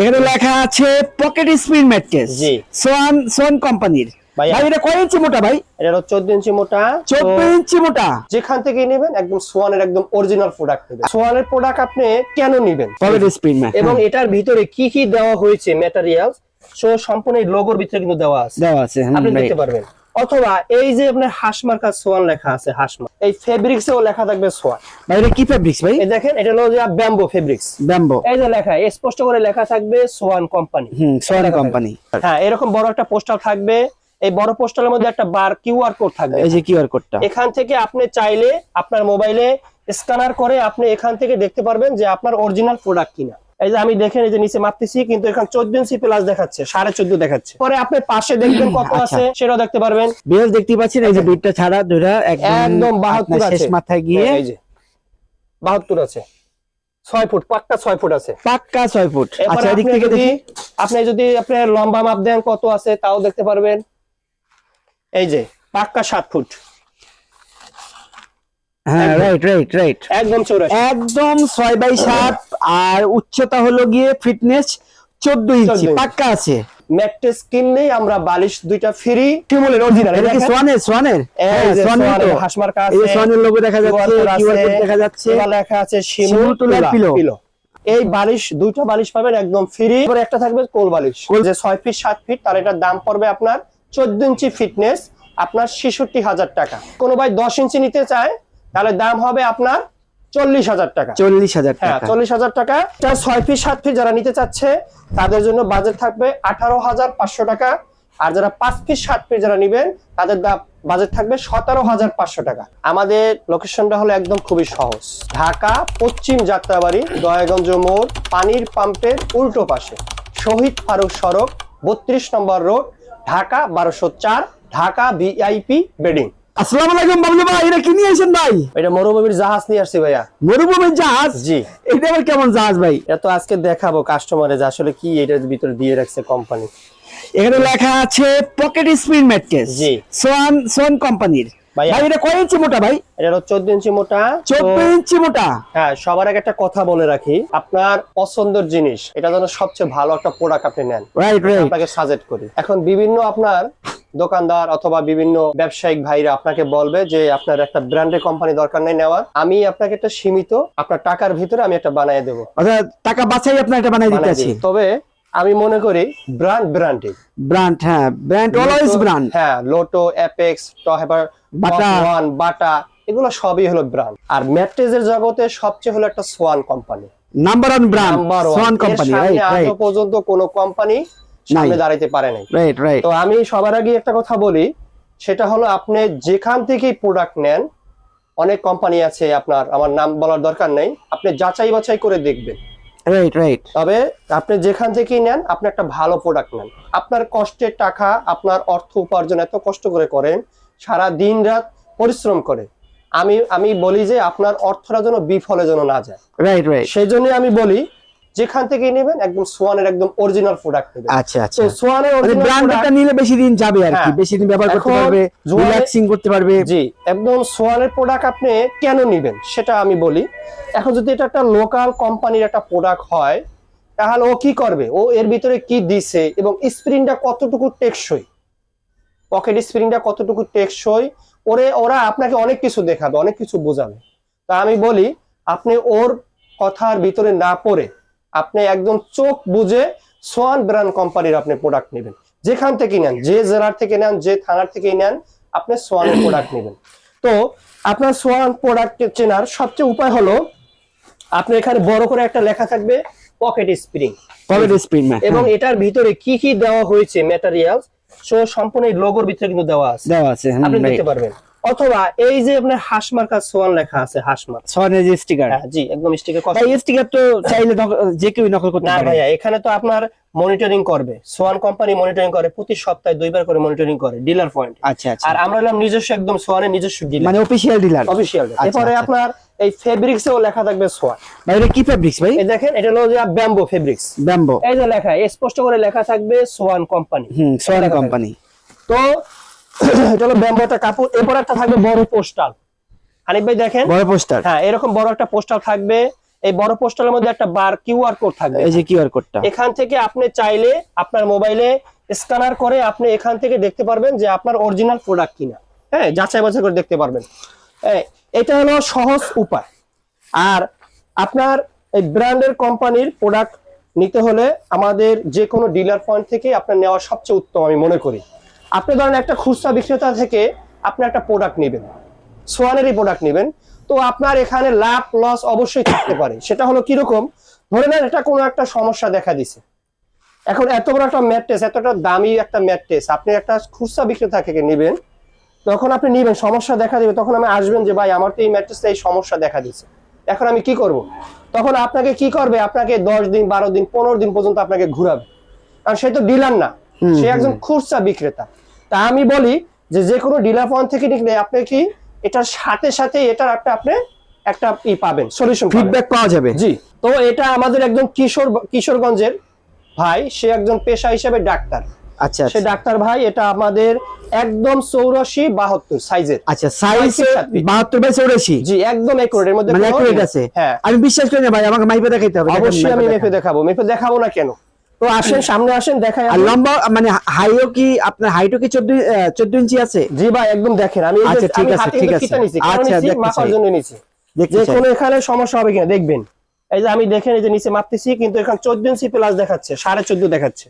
এখানে লেখা আছে পকেট স্প্রিং ম্যাট্রেস জি। সোয়ান সোয়ান কোম্পানির। ভাই, এটা কয় ইঞ্চি মোটা ভাই? এটা হলো চোদ্দ ইঞ্চি মোটা। তো চোদ্দ ইঞ্চি মোটা। যেখান থেকে নেবেন একদম সোয়ানের একদম অরিজিনাল প্রোডাক্ট নেবেন। সোয়ানের প্রোডাক্ট আপনি কেন নেবেন? পকেট স্প্রিং এবং এটার ভিতরে কি কি দেওয়া হয়েছে ম্যাটেরিয়াল সো সম্পূর্ণ লোগোর ভিতরে কিন্তু দেওয়া আছে। দেওয়া আছে আপনি দেখতে পারবেন। অথবা এই যে আপনার হাসমার্কা সোয়ান লেখা আছে হাসমার এই ফেব্রিক্স এও লেখা থাকবে সোয়ান। ভাই এটা কি ফেব্রিক্স ভাই? এই দেখেন এটা হলো যে ব্যাম্বো ফেব্রিক্স। ব্যাম্বো। এই যে লেখা স্পষ্ট করে লেখা থাকবে সোয়ান কোম্পানি। হুম সোয়ান কোম্পানি। হ্যাঁ এরকম বড় একটা পোস্টার থাকবে। এই বড় পোস্টারের মধ্যে একটা বার কিউআর কোড থাকবে। এই যে কিউআর কোডটা। এখান থেকে আপনি চাইলে আপনার মোবাইলে স্ক্যানার করে আপনি এখান থেকে দেখতে পারবেন যে আপনার অরিজিনাল প্রোডাক্ট কিনা। এই যে আমি দেখেন এই যে নিচে মাপতেছি কিন্তু এখানে চোদ্দ ইঞ্চি প্লাস দেখাচ্ছে সাড়ে চোদ্দ দেখাচ্ছে। পরে আপনি পাশে দেখবেন কত আচ্ছা। আছে সেটাও দেখতে পারবেন। বিয়ার দেখতে পাচ্ছেন এই যে বিটটা ছাড়া ধরে একদম বাহাত্তর শেষ আছে। মাথায় গিয়ে। এই যে বাহাত্তর আছে। ছয় ফুট পাক্কা ছয় ফুট আছে। পাক্কা ছয় ফুট। আচ্ছা এদিক থেকে দেখি। আপনি যদি আপনার লম্বা মাপ দেন কত আছে তাও দেখতে পারবেন। এই যে পাক্কা সাত ফুট। হ্যাঁ। রাইট রাইট রাইট একদম চৌরাশি। একদম ছয় বাই সাত আর উচ্চতা হলো গিয়ে ফিটনেস চোদ্দ ইঞ্চি। পাক্কা আছে। ম্যাট্রেস কিনলেই আমরা বালিশ দুইটা ফ্রি টিমুলের অরিজিনাল এটা কি সোয়ানের সোয়ানের? হ্যাঁ, সোয়ানের তো। হাসমার্কা এই সোয়ানের লোগো দেখা যাচ্ছে কিউআর কোড দেখা যাচ্ছে। লেখা আছে শিমুল তুলার পিলো এই বালিশ দুইটা বালিশ পাবেন একদম ফ্রি এবার একটা থাকবে কোল বালিশ যে ছয় ফিট সাত ফিট তার এটার দাম পড়বে আপনার চোদ্দ ইঞ্চি ফিটনেস আপনার ছেষট্টি হাজার টাকা। কোনো ভাই দশ ইঞ্চি নিতে চায় তাহলে দাম হবে আপনার চল্লিশ হাজার টাকা। চল্লিশ হাজার হ্যাঁ চল্লিশ হাজার টাকা। যারা ছয় ফিট সাত ফিট যারা নিতে চাচ্ছে তাদের জন্য বাজেট থাকবে আঠারো হাজার পাঁচশো টাকা। আর যারা পাঁচ ফিট সাত ফিট যারা নিবেন তাদের বাজেট থাকবে সতেরো হাজার পাঁচশো টাকা। আমাদের লোকেশনটা হলো একদম খুবই সহজ। ঢাকা পশ্চিম যাত্রাবাড়ি দয়াগঞ্জ মোড় পানির পাম্পের উল্টো পাশে। শহীদ ফারুক সড়ক বত্রিশ নম্বর রোড ঢাকা বারোশো চার ঢাকা ভিআইপি বেডিং আসসালামু আলাইকুম বাবলু ভাই এটা কি নিয়ে আসেন ভাই? এটা মরুভূমির জাহাজ নিয়ে আসছি ভাইয়া। মরুভূমির জাহাজ? জি। এটা আবার কেমন জাহাজ ভাই? এটা তো আজকে দেখাবো কাস্টমারে যে আসলে কি এটার ভিতরে দিয়ে রাখছে কোম্পানি এখানে লেখা আছে পকেট স্প্রিং ম্যাট্রেস জি। সোয়ান সোয়ান কোম্পানির। ভাই, ভাই এটা কয় ইঞ্চি মোটা ভাই? এটা হলো চোদ্দ ইঞ্চি মোটা। চোদ্দ ইঞ্চি মোটা? হ্যাঁ সবার আগে একটা কথা বলে রাখি। আপনার পছন্দের জিনিস এটা যেন সবচেয়ে ভালো একটা প্রোডাক্ট আপনি নেন। আপনাকে সাজেস্ট করি। এখন বিভিন্ন আপনার দোকানদার অথবা বিভিন্ন ব্যবসায়িক ভাইরা আপনাকে বলবে যে আপনার একটা ব্র্যান্ডের কোম্পানি দরকার নেই নেওয়ার। আমি আপনাকে একটা সীমিত আপনার টাকার ভিতরে আমি একটা বানিয়ে দেবো। টাকা বাঁচাই আপনার এটা বানিয়ে দিতে তবে আমি মনে করি ব্র্যান্ড ব্র্যান্ডেড। ব্র্যান্ড হ্যাঁ ব্র্যান্ড অলওয়েজ ব্র্যান্ড হ্যাঁ লোটো অ্যাপেক্স টহেবার বাটা। ওয়ান বাটা এগুলো সবই হলো ব্র্যান্ড। আর ম্যাট্রেজের জগতে সবচেয়ে হলো একটা swan company. Number one brand swan company right পর্যন্ত কোনো কোম্পানি সামনে দাঁড়াইতে পারে নাই। রাইট রাইট তো আমি সবার আগে একটা কথা বলি সেটা হলো আপনি যেখান থেকেই প্রোডাক্ট নেন অনেক কোম্পানি আছে আপনার আমার নাম বলার দরকার নেই আপনি যাচাই বাছাই করে দেখবেন। রাইট রাইট তবে আপনি যেখান থেকেই নেন আপনি একটা ভালো প্রোডাক্ট নেন। আপনার কষ্টের টাকা আপনার অর্থ উপার্জন এত কষ্ট করে করেন সারা দিন রাত পরিশ্রম করে। আমি আমি বলি যে আপনার অর্থটা যেন বিফলে যেন না যায়। রাইট রাইট সেই জন্য আমি বলি যেখান থেকে নেবেন একদম সোয়ানের একদম অরিজিনাল প্রোডাক্ট নেবেন। আচ্ছা আচ্ছা। সোয়ানের মানে original ব্র্যান্ডটা নিলে বেশি দিন যাবে আর কি হ্যাঁ। বেশি দিন ব্যবহার করতে পারবে রিল্যাক্সিং করতে পারবে। জি একদম সোয়ানের প্রোডাক্ট আপনি কেন নিবেন সেটা আমি বলি। এখন যদি এটা একটা লোকাল কোম্পানির একটা প্রোডাক্ট হয় তাহলে ও কি করবে? ও এর ভিতরে কি দিছে এবং স্প্রিংটা কতটুকু টেকসই? পকেট স্প্রিংটা কতটুকু টেকসই? ওরে ওরা আপনাকে অনেক কিছু দেখাবে অনেক কিছু বোঝাবে। তা আমি বলি আপনি ওর কথার ভিতরে না পড়ে আপনি একদম চোখ বুঝে সোয়ান ব্র্যান্ড কোম্পানির আপনি প্রোডাক্ট নেবেন। যেখান থেকে নেন যে জেলার থেকে নেন যে থানার থেকে নেন আপনি সোয়ানের প্রোডাক্ট নেবেন। তো আপনার সোয়ান প্রোডাক্ট চেনার সবচেয়ে উপায় হলো আপনি এখানে বড় করে একটা লেখা থাকবে পকেট স্প্রিং পকেট স্প্রিং এবং এটার ভিতরে কি কি দেওয়া হয়েছে ম্যাটেরিয়াল সো সম্পূর্ণ এই লোগোর ভিতরে কিন্তু দেওয়া আছে। দেওয়া আছে আপনি দেখতে পারবেন। অথবা এই যে আপনার হাসমার্কা সোয়ান লেখা আছে হাসমার সোয়ানের যে স্টিকার হ্যাঁ জি একদম স্টিকে কথা ভাই স্টিকার তো চাইলে যে কেউ নকল করতে না পারে। ভাইয়া এখানে তো আপনার মনিটরিং করবে। সোয়ান কোম্পানি মনিটরিং করে প্রতি সপ্তাহে দুইবার করে মনিটরিং করে ডিলার পয়েন্ট আচ্ছা আচ্ছা। আর আমরা হলাম নিজস্ব একদম সোয়ানের নিজস্ব ডিলার মানে অফিসিয়াল ডিলার অফিসিয়াল আচ্ছা, এরপরে আচ্ছা। আপনার এই ফেব্রিক্স এও লেখা থাকবে সোয়ান। ভাই এটা কি ফেব্রিক্স ভাই? এই দেখেন এটা হলো যে ব্যাম্বো ফেব্রিক্স ব্যাম্বো। এই যে লেখা স্পষ্ট করে লেখা থাকবে সোয়ান কোম্পানি হুম সোয়ান কোম্পানি তো এটা হলো ব্যাম্বোটা কাপড় এরপর একটা থাকবে বড় পোস্টাল। হানিফ ভাই দেখেন? বড় পোস্টার হ্যাঁ এরকম বড় একটা পোস্টাল থাকবে। এই বড় পোস্টারের মধ্যে একটা বার কিউআর কোড থাকবে। এই যে কিউআর কোডটা। এখান থেকে আপনি চাইলে আপনার মোবাইলে স্ক্যানার করে আপনি এখান থেকে দেখতে পারবেন যে আপনার অরিজিনাল প্রোডাক্ট কিনা। হ্যাঁ যাচাই বাছাই করে দেখতে পারবেন। এটা হলো সহজ উপায়। আর আপনার এই ব্র্যান্ডের কোম্পানির প্রোডাক্ট নিতে হলে আমাদের যে কোনো ডিলার পয়েন্ট থেকে আপনার নেওয়া সবচেয়ে উত্তম আমি মনে করি। আপনি ধরেন একটা খুচরা বিক্রেতা থেকে আপনি একটা প্রোডাক্ট নেবেন, সোয়ানেরই প্রোডাক্ট নেবেন, তো আপনার এখানে লাভ লস অবশ্যই থাকতে পারে। সেটা হলো কীরকম? ধরে নেন এটা কোনো একটা সমস্যা দেখা দিছে। এখন এত বড় একটা ম্যাট্রেস এতটা দামি একটা ম্যাট্রেস আপনি একটা খুচরা বিক্রেতা থেকে নেবেন, তখন আপনি নেবেন, সমস্যা দেখা দিবে। তখন আমি আসবেন যে, ভাই, আমার তো এই ম্যাট্রেসটা এই সমস্যা দেখা দিচ্ছে এখন আমি কি করব? তখন আপনাকে কি করবে? আপনাকে দশ দিন, বারো দিন, পনেরো দিন পর্যন্ত আপনাকে ঘুরাবে। কারণ সে তো ডিলার না। সে একজন খুচরা বিক্রেতা। তা আমি বলি যে যে কোনো ডিলার পয়েন্ট থেকে নিলে আপনি কি এটার সাথে সাথে এটার একটা আপনি একটা ই পাবেন সলিউশন ফিডব্যাক পাওয়া যাবে। জি। তো এটা আমাদের একজন কিশোর কিশোরগঞ্জের ভাই সে একজন পেশা হিসেবে ডাক্তার। আচ্ছা সে আচ্ছা। ডাক্তার ভাই এটা আমাদের একদম চৌরাশি বাহাত্তর সাইজের আচ্ছা সাইজ। বাহাত্তর বাই চৌরাশি? জি একদম একুরেট এর মধ্যে মানে accurate আছে? হ্যাঁ। আমি বিশ্বাস করি না ভাই আমাকে মাইপে দেখাইতে হবে অবশ্যই আমি মেপে দেখাবো। মেপে দেখাবো না কেন? তো আসেন সামনে আসেন দেখাই আর লম্বা মানে হাইও কি আপনার হাইটও কি চোদ্দ চোদ্দ ইঞ্চি আছে? জি ভাই একদম দেখেন আমি আচ্ছা, ঠিক আছে, ঠিক আছে। আচ্ছা, মাপার জন্য নিছি। দেখতে যে কোনো এখানে সমস্যা হবে কিনা দেখবেন। এই যে আমি দেখেন এই যে নিচে মাপতেছি কিন্তু এখানে চোদ্দ ইঞ্চি প্লাস দেখাচ্ছে সাড়ে চোদ্দ দেখাচ্ছে।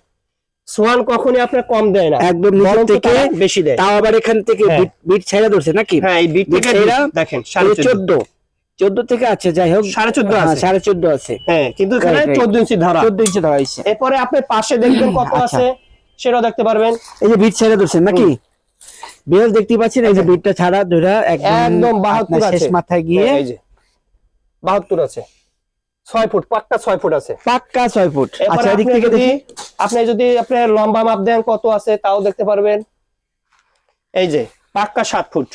সোয়ান কখনই আপনার কম দেয় না একদম বরঞ্চ থেকে বেশি দেয়। তাও আবার এখান থেকে হ্যাঁ। বিট বিট ছেড়ে ধরছে নাকি? হ্যাঁ এই বিট বিট থেকে দেখেন সাড়ে চোদ্দ থেকে আছে যাই হোক। সাড়ে চোদ্দ হ্যাঁ, আছে। সাড়ে চোদ্দ আছে। হ্যাঁ কিন্তু এখানে. চোদ্দ ইঞ্চি ধরা। চোদ্দ ইঞ্চি ধরা হয়েছে। এরপরে আপনি পাশে দেখবেন কত আচ্ছা। আছে সেটাও দেখতে পারবেন। এই যে বিট ছেড়ে ধরছেন নাকি? বেশ দেখতে পাচ্ছেন? এই যে বিটটা ছাড়া ধরা একদম 72 আপনার শেষ মাথায় গিয়ে। হ্যাঁ, এই যে। বাহাত্তর আছে। ছয় ফুট পাক্কা ছয় ফুট আছে। পাক্কা ছয় ফুট। আচ্ছা এদিক থেকে দেখি। আপনি যদি আপনি লম্বা মাপ দেন কত আছে তাও দেখতে পারবেন। এই যে পাক্কা সাত ফুট।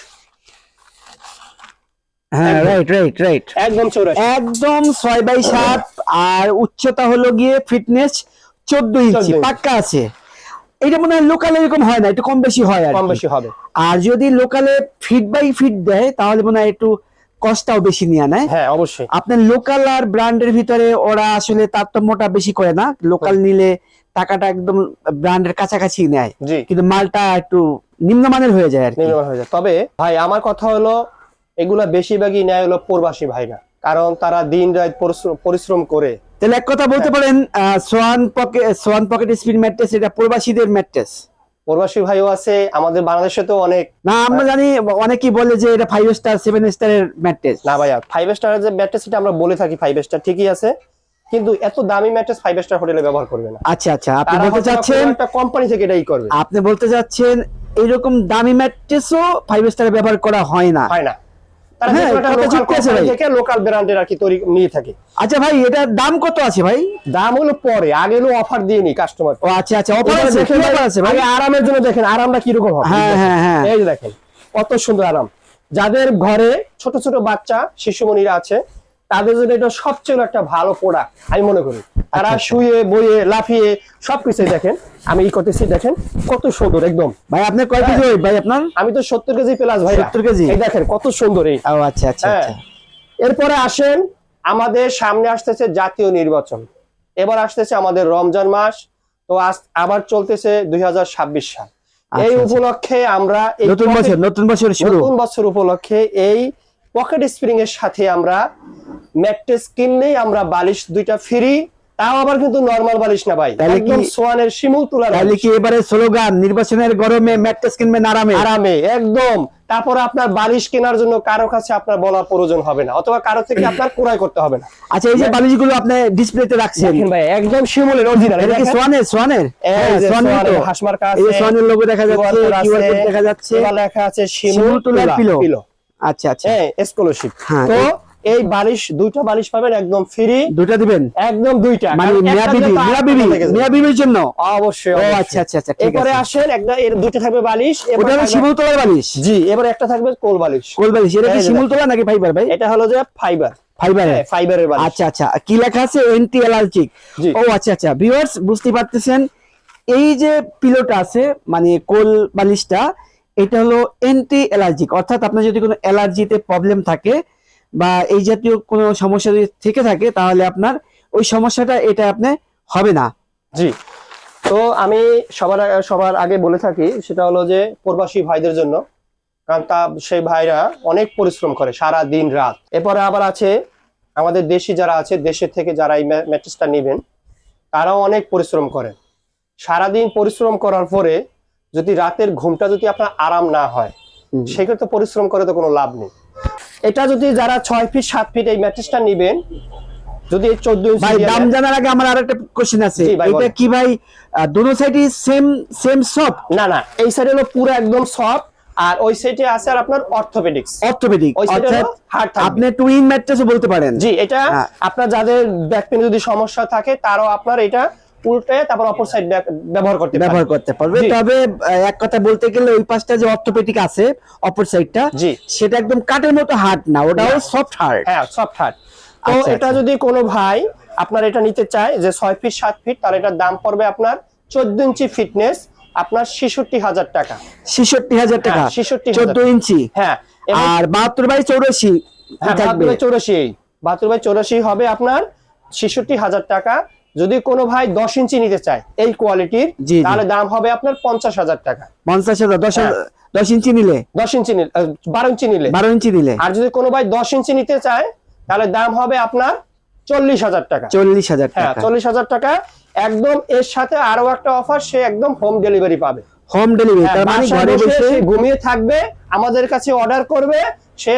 হ্যাঁ রাইট রাইট রাইট একদম চৌরাশি। একদম ছয় বাই সাত আর উচ্চতা হলো গিয়ে ফিটনেস চোদ্দ ইঞ্চি পাক্কা আছে। এটা মনে হয় লোকাল এরকম হয় না একটু কম বেশি হয় আর কম। বেশি হবে। আর যদি লোকালে ফিট বাই ফিট দেয় তাহলে মনে হয় একটু কষ্টটাও বেশি নিয়ে নেয়। হ্যাঁ অবশ্যই। আপনার লোকাল আর ব্র্যান্ডের ভিতরে ওরা আসলে তারতম্যটা বেশি করে না। লোকাল নিলে টাকাটা একদম ব্র্যান্ডের কাছাকাছি নেয়। কিন্তু মালটা একটু নিম্নমানের হয়ে যায় আর কি। হয়ে যায়। তবে ভাই আমার কথা হলো এগুলা বেশিরভাগই নেয় হলো প্রবাসী ভাইরা। কারণ তারা দিন রাত পরিশ্রম- করে। তাহলে এক কথা বলতে পারেন swan pocket swan pocket spin mattress এটা প্রবাসীদের ম্যাট্রেস। প্রবাসী ভাইও আছে আমাদের বাংলাদেশে তো অনেক। না আমরা জানি অনেকেই বলে যে এটা ফাইভ স্টার সেভেন স্টারের ম্যাট্রেস। না ভাইয়া ফাইভ স্টার যে ম্যাট্রেস এটা আমরা বলে থাকি ফাইভ স্টার ঠিকই আছে। কিন্তু এত দামি ম্যাট্রেস ফাইভ স্টার হোটেলে ব্যবহার করবে না। আচ্ছা আচ্ছা আপনি বলতে চাচ্ছেন একটা কোম্পানি থেকে এটাই করবে। আপনি বলতে চাচ্ছেন এইরকম দামি ম্যাট্রেসও ফাইভ স্টারে ব্যবহার করা হয় না। হয় না। লোকাল ব্র্যান্ডের আর কি তৈরি নিয়ে থাকে। আচ্ছা ভাই এটার দাম কত আছে ভাই? দাম হলো পরে আগে হলো অফার দিয়ে নি কাস্টমার ও আচ্ছা আচ্ছা অফার আছে অফার আছে ভাই? আরামের জন্য দেখেন আরামটা হবে হ্যাঁ, হ্যাঁ, হ্যাঁ। এই দেখেন কত সুন্দর আরাম। যাদের ঘরে ছোট ছোট বাচ্চা শিশুমণিরা আছে তাদের জন্য এটা সবচেয়ে একটা ভালো প্রোডাক্ট আমি মনে করি। তারা আচ্ছা। শুয়ে বইয়ে লাফিয়ে সবকিছু দেখেন। আমি এই করতেছি দেখেন কত সুন্দর একদম। ভাই আপনার কয় কেজি ভাই আপনার? আমি তো সত্তর কেজি প্লাস ভাই 70 কেজি? এই দেখেন কত সুন্দর এই। আচ্ছা আচ্ছা হ্যাঁ। আচ্ছা। এরপরে আসেন আমাদের সামনে আসতেছে জাতীয় নির্বাচন। এবার আসতেছে আমাদের রমজান মাস তো আবার চলতেছে দুই হাজার ছাব্বিশ সাল। আচ্ছা, এই আচ্ছা। উপলক্ষে আমরা নতুন বছর নতুন বছর নতুন বছর উপলক্ষে এই পকেট স্প্রিং এর সাথে আমরা ম্যাট্রেস কিনলেই আমরা বালিশ দুইটা ফ্রি তাও আবার কিন্তু নরমাল বালিশ না ভাই। একদম সোয়ানের শিমুল তুলার তাহলে কি এবারে স্লোগান নির্বাচনের গরমে ম্যাট্রেস কিনবেন আরামে আরামে একদম। তারপর আপনার বালিশ কেনার জন্য কারও কাছে আপনার বলার প্রয়োজন হবে না অথবা কারও থেকে আপনার ক্রয় করতে হবে না। আচ্ছা এই যে বালিশগুলো আপনি ডিসপ্লেতে রাখছেন। ভাই একদম শিমুলের অরিজিনাল এটা কি সোয়ানের সোয়ানের? হ্যাঁ, সোয়ানের তো। হাঁস মার্কা এই সোয়ানের লোগো দেখা যাচ্ছে কিউআর কোড দেখা যাচ্ছে। লেখা আছে শিমুল শিমুল তুলার পিলো। আচ্ছা আচ্ছা। হ্যাঁ স্কলারশিপ হ্যাঁ, তো এই- বালিশ দুইটা বালিশ পাবেন একদম ফ্রি দুটা দিবেন? একদম দুইটা। মানে মিয়া বিবি মিয়া বিবি মিয়া বিবির জন্য? অবশ্যই ও আচ্ছা আচ্ছা আচ্ছা ঠিক আসেন একটা এর দুইটা থাকবে বালিশ এবার ওটা হলো থাকবে- শিমুল তোলার বালিশ? জি এবার একটা থাকবে কোল বালিশ। কোল বালিশ। এটা কি এই যে শিমুল দেখেন। তোলা নাকি ফাইবার ভাই? এটা হলো যে ফাইবার। ফাইবারের। ফাইবারের বালিশ। আচ্ছা আচ্ছা। কি লেখা আছে? এন্টি অ্যালার্জিক ও আচ্ছা আচ্ছা। ভিউয়ার্স বুঝতে পারতেছেন। এই যে পিলোটা আছে মানে কোল বালিশটা এটা হলো এন্টি অ্যালার্জিক অর্থাৎ আপনার যদি কোনো অ্যালার্জিতে প্রবলেম থাকে বা এই জাতীয় কোনো সমস্যা যদি থেকে থাকে, তাহলে আপনার ওই সমস্যাটা, এটা আপনি হবে না। জি। তো আমি সবার সবার আগে বলে থাকি, সেটা হলো যে প্রবাসী ভাইদের জন্য, কারণ তা, সেই ভাইরা অনেক পরিশ্রম করে, সারা দিন রাত। এরপরে আবার আছে, আমাদের দেশি যারা আছে, দেশের থেকে যারা এই ম্যাট্রেসটা নেবেন, তারাও অনেক পরিশ্রম করে। সারাদিন পরিশ্রম করার পরে যদি রাতের ঘুমটা যদি আপনার আরাম না হয়। সেক্ষেত্রে পরিশ্রম করে তো কোনো লাভ নেই। এটা যদি যারা ছয় ফিট সাত ফিট এই ম্যাট্রেসটা নিবেন যদি চোদ্দ ভাই দাম জানার আগে আমার আরেকটা কোশ্চেন আছে। এটা কি ভাই দুনো সাইডই সেম সেম না না এই সাইডে হলো পুরো একদম সফট আর ওই সাইডে আছে আর আপনার অর্থোপেডিক্স অর্থোপেডিক ওই সাইডে অর্থাৎ থাকবে। আপনি টুইন ম্যাট্রেসও বলতে পারেন। জি এটা হ্যাঁ। আপনার যাদের ব্যাক পেনে যদি সমস্যা থাকে তারও আপনার এটা উল্টে তারপর অপর সাইড ব্যবহার করতে ব্যবহার করতে পারবে। তবে এক কথা বলতে গেলে ওই পাশটা যে অর্থোপেডিক আছে অপর সাইডটা সেটা একদম কাঠের মতো হার্ড না ওটাও সফট হার্ড হ্যাঁ সফট হার্ড তো আচ্ছা, এটা আচ্ছা। যদি কোনো ভাই আপনার এটা নিতে চায় যে ছয় ফিট সাত ফিট তাহলে এটার দাম পড়বে আপনার চোদ্দ ইঞ্চি ফিটনেস আপনার ছেষট্টি হাজার টাকা। ছেষট্টি হাজার টাকা? হ্যাঁ, 66,000 চোদ্দ ইঞ্চি? হ্যাঁ আর বাহাত্তর বাই চৌরাশি হ্যাঁ বাহাত্তর বাই চৌরাশি। বাহাত্তর বাই চৌরাশি হবে আপনার ছেষট্টি হাজার টাকা। যদি কোনো ভাই দশ ইঞ্চি নিতে চায় এই কোয়ালিটির। তাহলে দাম হবে আপনার পঞ্চাশ হাজার টাকা। পঞ্চাশ হাজার দশ হ্যাঁ। দশ ইঞ্চি নিলে? দশ ইঞ্চি নিলে বারো ইঞ্চি নিলে। বারো ইঞ্চি নিলে। আর যদি কোনো ভাই দশ ইঞ্চি নিতে চায় তাহলে দাম হবে আপনার চল্লিশ হাজার টাকা। চল্লিশ হাজার হ্যাঁ টাকা। চল্লিশ হাজার টাকা। একদম এর সাথে আরও একটা অফার সে একদম হোম ডেলিভারি পাবে। হোম ডেলিভারি হ্যাঁ, তার মানে ঘরে বসে ঘুমিয়ে থাকবে আমাদের কাছে অর্ডার করবে সে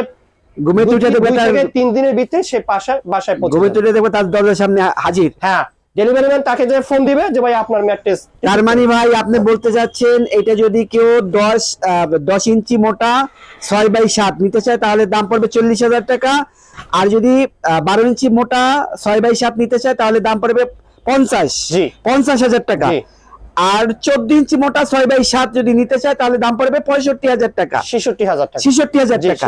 ঘুমে দুই দেবে দুই তার থেকে তিন দিনের ভিতরে সে বাসায় বাসায় পৌঁছে ঘুমে যাবে। তুলে দেবে তার দরজার সামনে হাজির। হ্যাঁ ডেলিভারি ম্যান তাকে যে ফোন দিবে যে ভাই আপনার ম্যাট্রেস তার মানে ভাই আপনি বলতে যাচ্ছেন এটা যদি কেউ দশ দশ ইঞ্চি মোটা ছয় বাই সাত নিতে চায় তাহলে দাম পড়বে চল্লিশ হাজার টাকা আর যদি বারো ইঞ্চি মোটা ছয় বাই সাত নিতে চায় তাহলে দাম পড়বে পঞ্চাশ জি। পঞ্চাশ হাজার টাকা জি। আর চোদ্দ ইঞ্চি মোটা ছয় বাই সাত যদি নিতে চায় তাহলে দাম পড়বে পঁয়ষট্টি হাজার টাকা। ছেষট্টি হাজার টাকা। ছেষট্টি হাজার টাকা।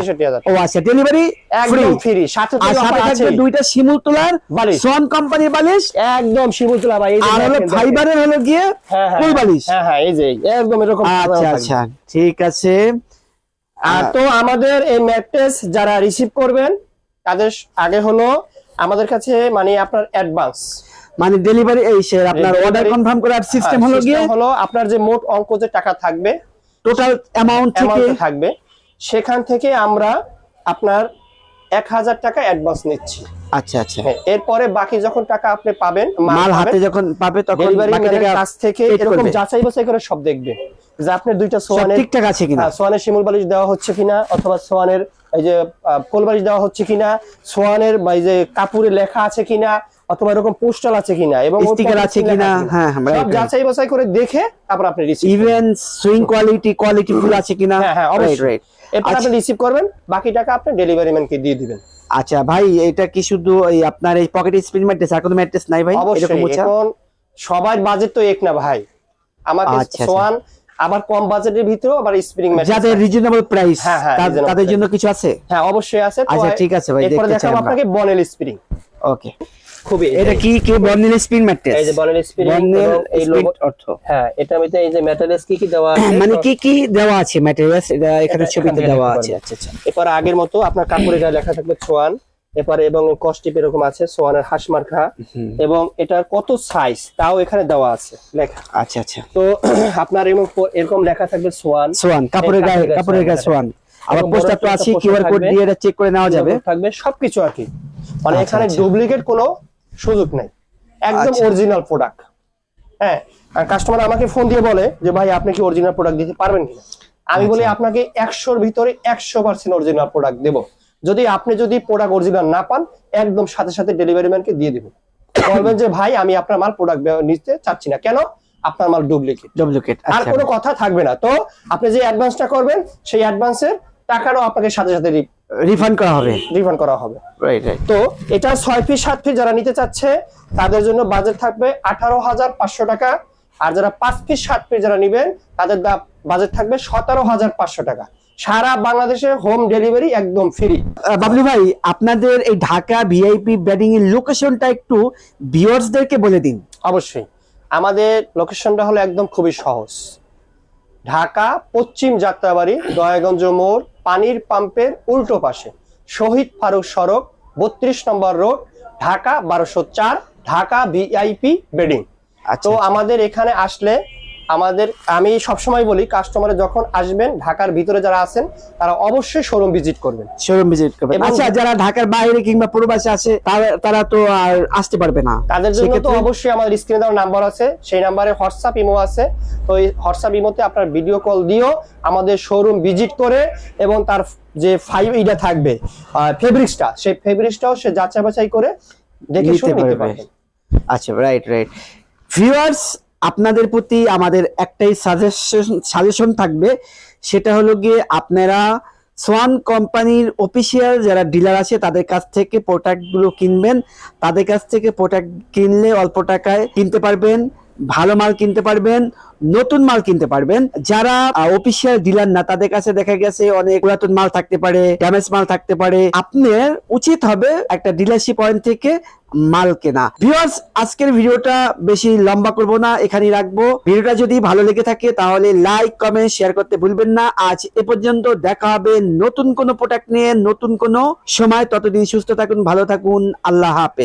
ও আচ্ছা ডেলিভারি একদম ফ্রি সাথে থাকবে দুইটা শিমুল তোলার বালিশ। সোয়ান কোম্পানির বালিশ। একদম শিমুলতুলা ভাই এই আর হলো। ফাইবারের হলো গিয়ে হ্যাঁ হ্যাঁ ফুল বালিশ। হ্যাঁ হ্যাঁ এই যে একদম এরকম আচ্ছা আচ্ছা ঠিক আছে। আর তো আমাদের এই ম্যাট্রেস যারা রিসিভ করবেন তাদের আগে হলো আমাদের কাছে মানে আপনার অ্যাডভান্স মানে ডেলিভারি এই সে আপনার অর্ডার কনফার্ম করার সিস্টেম হলো গিয়ে হলো আপনার যে মোট অঙ্ক যে টাকা থাকবে টোটাল অ্যামাউন্ট থেকে থাকবে সেখান থেকে আমরা আপনার এক হাজার টাকা অ্যাডভান্স নিচ্ছি। আচ্ছা আচ্ছা। হ্যাঁ, এরপরে বাকি যখন টাকা আপনি পাবেন মাল হাতে যখন পাবে তখন কাছ থেকে এরকম যাচাই বাছাই করে সব দেখবে যে আপনি দুইটা সোয়ানের ঠিকঠাক আছে কিনা? হ্যাঁ, সোয়ানের শিমুল বালিশ দেওয়া হচ্ছে কিনা অথবা সোয়ানের এই যে কোল বালিশ দেওয়া হচ্ছে কিনা সোয়ানের এই যে কাপুরে লেখা আছে কিনা অথবা এরকম পোস্টাল আছে কিনা এবং পকেটে আছে কিনা, হ্যাঁ, হ্যাঁ, সব যাচাই বাছাই করে দেখে তারপর আপনি receive even swing quality quality full আছে কিনা? হ্যাঁ হ্যাঁ অবশ্যই। রাইট এরপর আপনি রিসিভ করবেন বাকি টাকা আপনি ডেলিভারি ম্যানকে দিয়ে দিবেন। আচ্ছা ভাই এটা কি শুধু এই আপনার এই পকেট স্প্রিং ম্যাট্রেস আর কোনো ম্যাট্রেস নাই ভাই? এরকম এখন সবার বাজেট তো এক না ভাই। আমার আচ্ছা, আচ্ছা। সোয়ান আবার কম বাজেটের ভিতরেও আবার স্প্রিং ম্যাট যাদের রিজনেবল প্রাইস হ্যাঁ, হ্যাঁ, তাদের জন্য কিছু আছে? হ্যাঁ অবশ্যই আছে। আচ্ছা, ঠিক আছে ভাই, দেখতে চাই আপনাকে বনেল স্প্রিং ওকে খুবই এটা কি কি বর্নিল ম্যাট্রেস এই যে বর্নিল এই লোগো অর্থ। হ্যাঁ এটা মধ্যে এই যে মেটালিস কি কি দেওয়া আছে? মানে কি কি দেওয়া আছে ম্যাটেরিয়ালস এটা এখানে ছবিতে দেওয়া আছে। আচ্ছা আচ্ছা। এরপর আগের মতো আপনার কাপড়ে গায়ে লেখা থাকবে সোয়ান এরপরে এবং কস্টিপ এরকম আছে সোয়ানের হাঁস মার্কা এবং এটার কত সাইজ তাও এখানে দেওয়া আছে লেখা। আচ্ছা আচ্ছা। তো আপনার এরকম এরকম লেখা থাকবে সোয়ান। সোয়ান কাপড়ের এই গায়ে কাপড়ের কাপড়ের গায়ে সোয়ান। আবার পোস্টার তো আছে কিউআর কোড দিয়ে এটা চেক করে নেওয়া যাবে। থাকবে সবকিছু আর কি। মানে আচ্ছা, এখানে আচ্ছা। ডুপ্লিকেট কোনো সুযোগ নেই। একদম আচ্ছা। অরিজিনাল প্রোডাক্ট হ্যাঁ আর কাস্টমার আমাকে ফোন দিয়ে বলে যে ভাই আপনি কি অরিজিনাল প্রোডাক্ট দিতে পারবেন কিনা? আমি বলি আচ্ছা। আপনাকে একশোর ভিতরে একশো পার্সেন্ট অরিজিনাল প্রোডাক্ট দেবো। যদি আপনি যদি প্রোডাক্ট অরিজিনাল না পান একদম সাথে সাথে ডেলিভারি ম্যানকে দিয়ে দিবেন বলবেন যে ভাই আমি আপনার মাল প্রোডাক্ট নিতে চাচ্ছি না। কেন? আপনার মাল ডুপ্লিকেট ডুপ্লিকেট আর আচ্ছা। কোনো কথা থাকবে না। তো আপনি যে অ্যাডভান্সটা করবেন সেই অ্যাডভান্সের টাকাটাও আপনাকে সাথে সাথে রিফান্ড করা হবে। রিফান্ড করা হবে। রাইট রাইট তো এটা ছয় ফিট সাত ফিট যারা নিতে চাচ্ছে তাদের জন্য বাজেট থাকবে আঠারো হাজার পাঁচশো টাকা। আর যারা পাঁচ ফিট সাত ফিট যারা নিবেন তাদের বাজেট থাকবে সতেরো হাজার পাঁচশো টাকা। সারা বাংলাদেশে হোম ডেলিভারি একদম ফ্রি বাবলু ভাই আপনাদের এই ঢাকা ভিআইপি ব্যাটিং এর লোকেশনটা একটু ভিউয়ার্সদেরকে বলে দিন। অবশ্যই। আমাদের লোকেশনটা হলো একদম খুবই সহজ। ঢাকা পশ্চিম যাত্রাবাড়ি দয়াগঞ্জ মোড় পানির পাম্পের উল্টো পাশে। শহীদ ফারুক সড়ক বত্রিশ নম্বর রোড ঢাকা বারোশো চার ঢাকা ভিআইপি বেডিং। আচ্ছা তো আমাদের এখানে আসলে আমাদের আমি সবসময় বলি কাস্টমারে যখন আসবেন ঢাকার ভিতরে যারা আছেন তারা অবশ্যই শোরুম ভিজিট করবেন। শোরুম ভিজিট করবেন। আচ্ছা যারা ঢাকার বাইরে কিংবা প্রবাসে আছে তারা- তারা তো আর আসতে পারবে না। তাদের জন্য তো অবশ্যই আমাদের স্ক্রিনে দেওয়ার নাম্বার আছে সেই নাম্বারে হোয়াটসঅ্যাপ ইমো আছে। তো এই হোয়াটসঅ্যাপ ইমোতে আপনার ভিডিও কল দিও আমাদের শোরুম ভিজিট করে এবং তার যে ফাইভ ইটা থাকবে ফেব্রিক্সটা সেই ফেব্রিক্সটাও সে যাচাই বাছাই করে দেখে শুনে নিতে পারবে। আচ্ছা রাইট রাইট ভিউয়ার্স আপনাদের প্রতি আমাদের একটাই সাজেশন সাজেশন থাকবে। সেটা হলো গিয়ে আপনারা সোয়ান কোম্পানির অফিসিয়াল যারা ডিলার আছে, তাদের কাছ থেকে প্রোডাক্টগুলো কিনবেন। তাদের কাছ থেকে প্রোডাক্ট কিনলে অল্প টাকায় কিনতে পারবেন। ভালো মাল কিনতে পারবেন, নতুন মাল কিনতে পারবেন। যারা অফিসিয়াল ডিলার না, তাদের কাছে দেখা গেছে অনেক পুরাতন মাল থাকতে পারে ড্যামেজ মাল থাকতে পারে। আপনার উচিত হবে একটা ডিলারশিপ পয়েন্ট থেকে মাল কেনা। ভিউয়ার্স আজকের ভিডিওটা বেশি লম্বা করব না, এখানেই রাখব। ভিডিওটা যদি ভালো লেগে থাকে, তাহলে লাইক কমেন্ট শেয়ার করতে ভুলবেন না। আজ এ পর্যন্ত দেখা হবে নতুন কোনো প্রোডাক্ট নিয়ে, নতুন কোনো সময়। ততদিন সুস্থ থাকুন, ভালো থাকুন। আল্লাহ হাফেজ।